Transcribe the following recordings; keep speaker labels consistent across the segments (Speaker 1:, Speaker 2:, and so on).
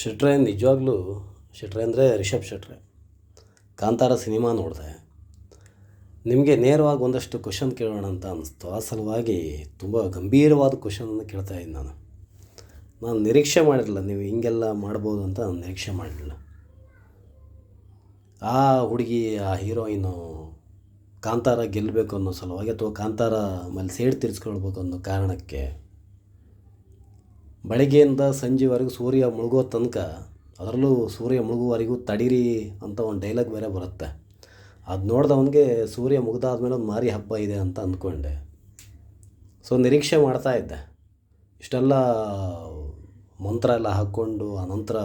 Speaker 1: ಶೆಟ್ರೆ ನಿಜವಾಗ್ಲೂ ಶೆಟ್ರೆ ಅಂದರೆ ರಿಷಬ್ ಶೆಟ್ರೆ. ಕಾಂತಾರ ಸಿನಿಮಾ ನೋಡಿದೆ. ನಿಮಗೆ ನೇರವಾಗಿ ಒಂದಷ್ಟು ಕ್ವಶನ್ ಕೇಳೋಣ ಅಂತ ಅನ್ನಿಸ್ತು ಆ ಸಲುವಾಗಿ ತುಂಬ ಗಂಭೀರವಾದ ಕ್ವಶನನ್ನು ಕೇಳ್ತಾ ಇದ್ದೀನಿ ನಾನು. ನಾನು ನಿರೀಕ್ಷೆ ಮಾಡಿರಲಿಲ್ಲ. ನೀವು ಹಿಂಗೆಲ್ಲ ಮಾಡ್ಬೋದು ಅಂತ ನಾನು ನಿರೀಕ್ಷೆ ಮಾಡಲಿಲ್ಲ ಆ ಹುಡುಗಿ, ಆ ಹೀರೋಯಿನು ಕಾಂತಾರ ಗೆಲ್ಲಬೇಕು ಅನ್ನೋ ಸಲುವಾಗಿ ಅಥವಾ ಕಾಂತಾರ ಮೇಲೆ ಸೇಡ್ ತೀರಿಸ್ಕೊಳ್ಬೇಕು ಅನ್ನೋ ಕಾರಣಕ್ಕೆ ಬೆಳಗ್ಗೆಯಿಂದ ಸಂಜೆವರೆಗೂ ಸೂರ್ಯ ಮುಳುಗೋ ತನಕ ಅದರಲ್ಲೂ ಸೂರ್ಯ ಮುಳುಗುವವರೆಗೂ ತಡೀರಿ ಅಂತ ಒಂದು ಡೈಲಾಗ್ ಬೇರೆ ಬರುತ್ತೆ. ಅದು ನೋಡಿದವನಿಗೆ ಸೂರ್ಯ ಮುಗ್ದಾದ್ಮೇಲೆ ಒಂದು ಮಾರಿ ಹಬ್ಬ ಇದೆ ಅಂತ ಅಂದ್ಕೊಂಡೆ. ಸೊ ನಿರೀಕ್ಷೆ ಮಾಡ್ತಾ ಇದ್ದೆ. ಇಷ್ಟೆಲ್ಲ ಮಂತ್ರ ಎಲ್ಲ ಹಾಕ್ಕೊಂಡು ಆನಂತರ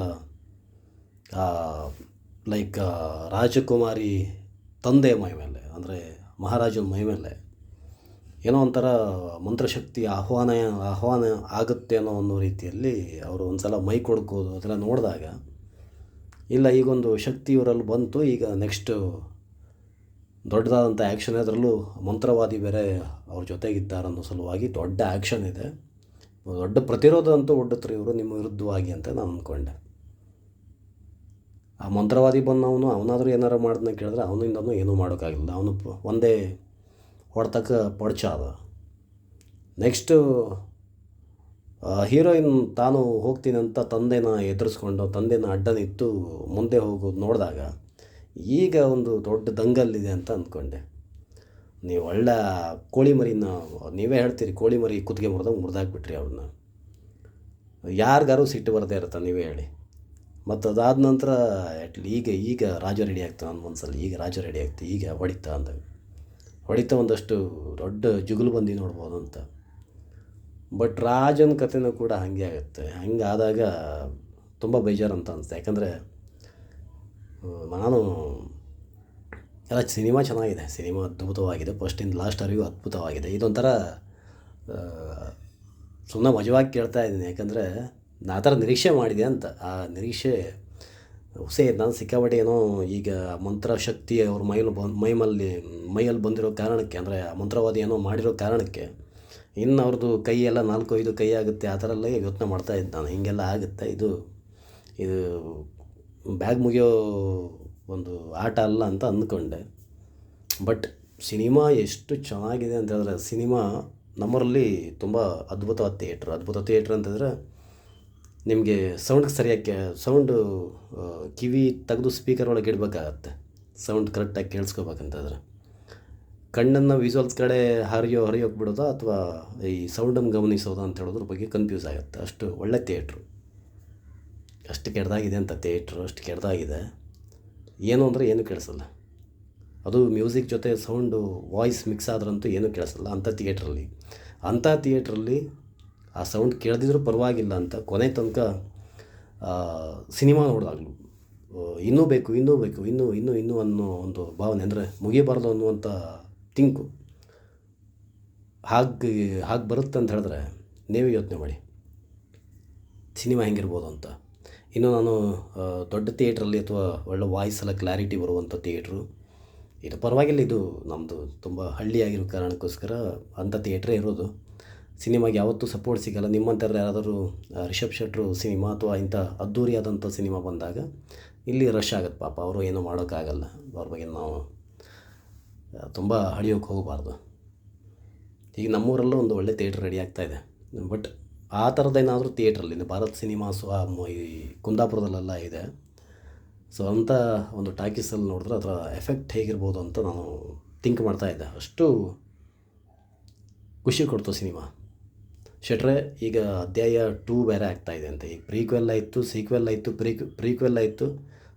Speaker 1: ಲೈಕ್ ರಾಜಕುಮಾರಿ ತಂದೆ ಮೈ ಮೇಲೆ, ಅಂದರೆ ಮಹಾರಾಜನ ಮೈ ಮೇಲೆ ಏನೋ ಒಂಥರ ಮಂತ್ರಶಕ್ತಿ ಆಹ್ವಾನ ಆಹ್ವಾನ ಆಗುತ್ತೆ ಅನ್ನೋ ಅನ್ನೋ ರೀತಿಯಲ್ಲಿ ಅವರು ಒಂದು ಸಲ ಮೈ ಕೊಡ್ಕೋದು ಅದೆಲ್ಲ ನೋಡಿದಾಗ, ಇಲ್ಲ ಈಗೊಂದು ಶಕ್ತಿ ಇವರಲ್ಲಿ ಬಂತು, ಈಗ ನೆಕ್ಸ್ಟು ದೊಡ್ಡದಾದಂಥ ಆ್ಯಕ್ಷನ್ ಅದರಲ್ಲೂ ಮಂತ್ರವಾದಿ ಬೇರೆ ಅವ್ರ ಜೊತೆಗಿದ್ದಾರನ್ನೋ ಸಲುವಾಗಿ ದೊಡ್ಡ ಆ್ಯಕ್ಷನ್ ಇದೆ. ದೊಡ್ಡ ಪ್ರತಿರೋಧ ಅಂತೂ ಒಡ್ಡತ್ರಿ ಇವರು, ನಿಮ್ಮ ವಿರುದ್ಧವಾಗಿ ಅಂತ ನಾನು ಅಂದ್ಕೊಂಡೆ ಆ ಮಂತ್ರವಾದಿ ಬಂದವನು, ಅವನಾದರೂ ಏನಾರು ಮಾಡ್ದನ್ನ ಕೇಳಿದ್ರೆ ಅವನಿಂದನೂ ಏನೂ ಮಾಡೋಕ್ಕಾಗಿಲ್ಲ. ಅವನು ಒಂದೇ ಹೊಡ್ತಕ್ಕ ಪಡ್ಚ ಅದ. ನೆಕ್ಸ್ಟು ಹೀರೋಯಿನ್ ತಾನು ಹೋಗ್ತೀನಿ ಅಂತ ತಂದೆನ ಎದುರಿಸ್ಕೊಂಡು, ತಂದೆನ ಅಡ್ಡ ನಿಂತು ಮುಂದೆ ಹೋಗೋದು ನೋಡಿದಾಗ, ಈಗ ಒಂದು ದೊಡ್ಡ ದಂಗಲ್ಲಿದೆ ಅಂತ ಅಂದ್ಕೊಂಡೆ. ನೀವು ಒಳ್ಳೆ ಕೋಳಿ ಮರಿನ ನೀವೇ ಹೇಳ್ತೀರಿ ಕೋಳಿ ಮರಿ ಕುತ್ತಿಗೆ ಮುರಿದಾಗ ಮುರಿದಾಕ್ಬಿಟ್ರಿ ಅವ್ರನ್ನ. ಯಾರಿಗಾರು ಸಿಟ್ಟು ಬರದೇ ಇರುತ್ತೆ, ನೀವೇ ಹೇಳಿ. ಮತ್ತು ಅದಾದ ನಂತರ ಈಗ ಈಗ ರಾಜ ರೆಡಿ ಆಗ್ತಾನೆ ನನ್ನ ಮನಸ್ಸಲ್ಲಿ ಈಗ ರಾಜ ರೆಡಿ ಆಗ್ತಿ, ಈಗ ಹೊಡಿತಾ ಅಂದಾಗ. ಹೊಡಿತಾ ಒಂದಷ್ಟು ದೊಡ್ಡ ಜುಗುಲು ಬಂದು ನೋಡ್ಬೋದು ಅಂತ. ಬಟ್ ರಾಜನ ಕಥೆನೂ ಕೂಡ ಹಾಗೆ ಆಗುತ್ತೆ. ಹಂಗಾದಾಗ ತುಂಬ ಬೇಜಾರು ಅಂತ ಅನಿಸುತ್ತೆ. ಯಾಕಂದರೆ ನಾನು ಎಲ್ಲ ಸಿನಿಮಾ ಚೆನ್ನಾಗಿದೆ. ಸಿನಿಮಾ ಅದ್ಭುತವಾಗಿದೆ. ಫಸ್ಟಿಂದ ಲಾಸ್ಟ್ವರೆಗೂ ಅದ್ಭುತವಾಗಿದೆ. ಇದೊಂಥರ ಸುಮ್ಮನೆ ಮಜವಾಗಿ ಕೇಳ್ತಾ ಇದ್ದೀನಿ. ಯಾಕಂದರೆ ನಾ ಆ ಥರ ನಿರೀಕ್ಷೆ ಮಾಡಿದೆ ಅಂತ. ಆ ನಿರೀಕ್ಷೆ ಹುಸೆ ನಾನು ಸಿಕ್ಕಾಪಟ್ಟೆ ಏನೋ ಈಗ ಮಂತ್ರಶಕ್ತಿ ಅವ್ರ ಮೈಲು ಬಂದು ಮೈಮಲ್ಲಿ, ಮೈಯಲ್ಲಿ ಬಂದಿರೋ ಕಾರಣಕ್ಕೆ, ಅಂದರೆ ಮಂತ್ರವಾದಿ ಏನೋ ಮಾಡಿರೋ ಕಾರಣಕ್ಕೆ, ಇನ್ನು ಅವ್ರದ್ದು ಕೈ ಎಲ್ಲ ನಾಲ್ಕು, ಐದು ಕೈ ಆಗುತ್ತೆ, ಆ ಥರ ಎಲ್ಲ ಯೋಚನೆ ಮಾಡ್ತಾ ಇದ್ದೆ ನಾನು ಹೀಗೆಲ್ಲ ಆಗುತ್ತೆ. ಇದು ಇದು ಬ್ಯಾಗ್ ಮುಗಿಯೋ ಒಂದು ಆಟ ಅಲ್ಲ ಅಂತ ಅಂದ್ಕೊಂಡೆ. ಬಟ್ ಸಿನಿಮಾ ಎಷ್ಟು ಚೆನ್ನಾಗಿದೆ ಅಂತ ಹೇಳಿದ್ರೆ, ಸಿನಿಮಾ ನಮ್ಮರಲ್ಲಿ ತುಂಬ ಅದ್ಭುತವಾದ ಥಿಯೇಟ್ರ್. ಅದ್ಭುತ ಥಿಯೇಟ್ರ್ ಅಂತಂದರೆ ನಿಮಗೆ ಸೌಂಡ್ಗೆ ಸರಿಯಾಗಿ ಸೌಂಡು ಕಿವಿ ತೆಗೆದು ಸ್ಪೀಕರ್ ಒಳಗೆ ಇಡಬೇಕಾಗತ್ತೆ. ಸೌಂಡ್ ಕರೆಕ್ಟಾಗಿ ಕೇಳಿಸ್ಕೋಬೇಕಂತಂದ್ರೆ. ಕಣ್ಣನ್ನು ವಿಜುವಲ್ಸ್ ಕಡೆ ಹರಿಯೋ ಹರಿಯೋಕೆ ಬಿಡೋದಾ ಅಥವಾ ಈ ಸೌಂಡನ್ನು ಗಮನಿಸೋದಾ ಅಂತ ಹೇಳೋದ್ರ ಬಗ್ಗೆ ಕನ್ಫ್ಯೂಸ್ ಆಗುತ್ತೆ. ಅಷ್ಟು ಒಳ್ಳೆ ಥಿಯೇಟ್ರು ಅಷ್ಟು ಕೆಡ್ದಾಗಿದೆ ಅಂತ ಥಿಯೇಟ್ರು ಅಷ್ಟು ಕೆಡ್ದಾಗಿದೆ. ಏನು ಅಂದರೆ ಏನೂ ಕೇಳಿಸಲ್ಲ. ಅದು ಮ್ಯೂಸಿಕ್ ಜೊತೆ ಸೌಂಡು ವಾಯ್ಸ್ ಮಿಕ್ಸ್ ಆದ್ರಂತೂ ಏನೂ ಕೇಳಿಸಲ್ಲ. ಅಂಥ ಥಿಯೇಟ್ರಲ್ಲಿ ಅಂಥ ಥಿಯೇಟ್ರಲ್ಲಿ ಆ ಸೌಂಡ್ ಕೇಳದಿದ್ರೂ ಪರವಾಗಿಲ್ಲ ಅಂತ ಕೊನೆ ತನಕ ಸಿನಿಮಾ ನೋಡಿದಾಗಲೂ. ಇನ್ನೂ ಬೇಕು ಇನ್ನೂ ಬೇಕು, ಇನ್ನೂ ಇನ್ನೂ ಇನ್ನೂ ಅನ್ನೋ ಒಂದು ಭಾವನೆ, ಅಂದರೆ ಮುಗಿಯಬಾರ್ದು ಅನ್ನುವಂಥ ತಿಂಕು ಹಾಗೆ ಹಾಗೆ ಬರುತ್ತೆ ಅಂತ ಹೇಳಿದ್ರೆ ನೀವೇ ಯೋಚನೆ ಮಾಡಿ. ಸಿನಿಮಾ ಹೆಂಗಿರ್ಬೋದು ಅಂತ. ಇನ್ನು ನಾನು ದೊಡ್ಡ ಥಿಯೇಟ್ರಲ್ಲಿ ಅಥವಾ ಒಳ್ಳೆ ವಾಯ್ಸ್ ಎಲ್ಲ ಕ್ಲಾರಿಟಿ ಬರುವಂಥ ಥಿಯೇಟ್ರು, ಇದು ಪರವಾಗಿಲ್ಲ, ಇದು ನಮ್ಮದು ತುಂಬ ಹಳ್ಳಿಯಾಗಿರೋ ಕಾರಣಕ್ಕೋಸ್ಕರ ಅಂಥ ಥಿಯೇಟ್ರೇ ಇರೋದು. ಸಿನಿಮಾಗೆ ಯಾವತ್ತೂ ಸಪೋರ್ಟ್ ಸಿಗಲ್ಲ. ನಿಮ್ಮಂಥವ್ರು ಯಾರಾದರೂ ರಿಷಬ್ ಶೆಟ್ರು ಸಿನಿಮಾ ಅಥವಾ ಇಂಥ ಅದ್ಧೂರಿಯಾದಂಥ ಸಿನಿಮಾ ಬಂದಾಗ ಇಲ್ಲಿ ರಶ್ ಆಗುತ್ತೆ ಪಾಪ. ಅವರು ಏನೂ ಮಾಡೋಕ್ಕಾಗಲ್ಲ. ಅವ್ರ ಬಗ್ಗೆ ನಾವು ತುಂಬ ಹಳಿಯೋಕೆ ಹೋಗಬಾರ್ದು. ಈಗ ನಮ್ಮೂರಲ್ಲೂ ಒಂದು ಒಳ್ಳೆ ಥಿಯೇಟ್ರ್ ರೆಡಿ ಆಗ್ತಾ ಇದೆ. ಬಟ್ ಆ ಥರದ್ದೇನಾದರೂ ಥಿಯೇಟ್ರಲ್ಲಿ ಭಾರತ್ ಸಿನಿಮಾಸು ಆ ಈ ಕುಂದಾಪುರದಲ್ಲೆಲ್ಲ ಇದೆ. ಸೊ ಅಂಥ ಒಂದು ಟಾಕೀಸಲ್ಲಿ ನೋಡಿದ್ರೆ ಅದರ ಎಫೆಕ್ಟ್ ಹೇಗಿರ್ಬೋದು ಅಂತ ನಾನು ಥಿಂಕ್ ಮಾಡ್ತಾ ಇದ್ದೆ. ಅಷ್ಟು ಖುಷಿ ಕೊಡ್ತು ಸಿನಿಮಾ. ಶೆಟ್ರೆ, ಈಗ ಅಧ್ಯಾಯ ಟೂ ಬೇರೆ ಇದೆ ಅಂತ. ಈಗ ಪ್ರೀಕ್ವೆಲ್ ಆಯಿತು ಸೀಕ್ವೆಲ್ ಆಯಿತು ಪ್ರೀಕ್ ಪ್ರೀಕ್ವೆಲ್ ಆಯಿತು,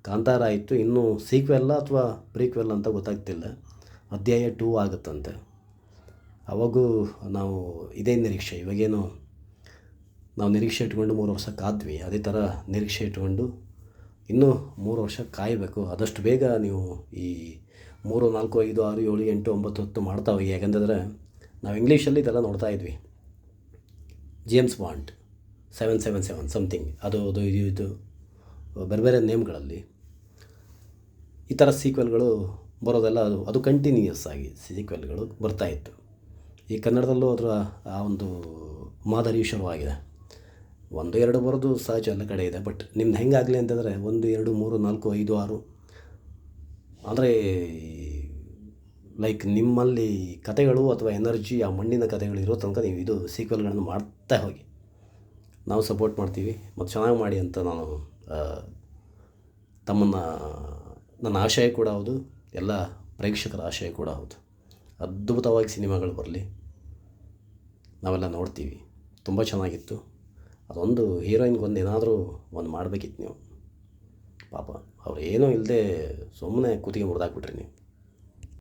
Speaker 1: ಕಾಂತಾರ ಆಯಿತು, ಇನ್ನೂ ಸೀಕ್ವೆಲ್ಲ ಅಥವಾ ಪ್ರೀಕ್ವೆಲ್ ಅಂತ ಗೊತ್ತಾಗ್ತಿಲ್ಲ. ಅಧ್ಯಾಯ ಟೂ ಆಗುತ್ತಂತೆ. ಅವಾಗೂ ನಾವು ಇದೇ ನಿರೀಕ್ಷೆ, ಇವಾಗೇನು ನಾವು ನಿರೀಕ್ಷೆ ಇಟ್ಕೊಂಡು ಮೂರು ವರ್ಷ ಕಾದ್ವಿ. ಅದೇ ಥರ ನಿರೀಕ್ಷೆ ಇಟ್ಕೊಂಡು ಇನ್ನೂ ಮೂರು ವರ್ಷ ಕಾಯಬೇಕು. ಆದಷ್ಟು ಬೇಗ ನೀವು ಈ ಮೂರು, ನಾಲ್ಕು, ಐದು, ಆರು, ಏಳು, ಎಂಟು, ಒಂಬತ್ತು, ಹತ್ತು ಮಾಡ್ತಾವೆ ಯಾಕಂತಂದರೆ ನಾವು ಇಂಗ್ಲೀಷಲ್ಲಿ ಇದೆಲ್ಲ ನೋಡ್ತಾ ಇದ್ವಿ. James Bond seven seven seven something ಅದು ಅದು, ಇದು ಇದು, ಬೇರೆ ಬೇರೆ ನೇಮ್ಗಳಲ್ಲಿ ಈ ಥರ ಸೀಕ್ವೆಲ್ಗಳು ಬರೋದೆಲ್ಲ ಅದು ಅದು ಕಂಟಿನ್ಯೂಯಸ್ ಆಗಿ ಸೀಕ್ವೆಲ್ಗಳು ಬರ್ತಾಯಿತ್ತು ಈ ಕನ್ನಡದಲ್ಲೂ ಅದರ, ಆ ಒಂದು ಮಾದರಿ ಶುರುವಾಗಿದೆ ಒಂದು, ಎರಡು ಬರೋದು ಸಹಜ ಎಲ್ಲ ಕಡೆ ಇದೆ ಬಟ್ ನಿಮ್ದು ಹೆಂಗಾಗಲಿ ಅಂತಂದರೆ ಒಂದು, ಎರಡು, ಮೂರು, ನಾಲ್ಕು, ಐದು, ಆರು. ಅಂದರೆ ಲೈಕ್ ನಿಮ್ಮಲ್ಲಿ ಕತೆಗಳು ಅಥವಾ ಎನರ್ಜಿ ಆ ಮಣ್ಣಿನ ಕಥೆಗಳು ಇರೋ ತನಕ ನೀವು ಇದು ಸೀಕ್ವೆಲ್ಗಳನ್ನು ಮಾಡ್ತಾ ಹೋಗಿ. ನಾವು ಸಪೋರ್ಟ್ ಮಾಡ್ತೀವಿ. ಮತ್ತು ಚೆನ್ನಾಗಿ ಮಾಡಿ ಅಂತ ನಾನು ತಮ್ಮನ್ನು, ನನ್ನ ಆಶಯ ಕೂಡ ಹೌದು. ಎಲ್ಲ ಪ್ರೇಕ್ಷಕರ ಆಶಯ ಕೂಡ ಹೌದು. ಅದ್ಭುತವಾಗಿ ಸಿನಿಮಾಗಳು ಬರಲಿ. ನಾವೆಲ್ಲ ನೋಡ್ತೀವಿ. ತುಂಬ ಚೆನ್ನಾಗಿತ್ತು. ಅದೊಂದು ಹೀರೋಯಿನ್ಗೆ ಒಂದು ಏನಾದರೂ ಒಂದು ಮಾಡಬೇಕಿತ್ತು ನೀವು. ಪಾಪ, ಅವ್ರು ಏನೂ ಇಲ್ಲದೆ ಸುಮ್ಮನೆ ಕೂತಿಗೆ ಮುರಿದಾಕ್ಬಿಟ್ರಿ ನೀವು.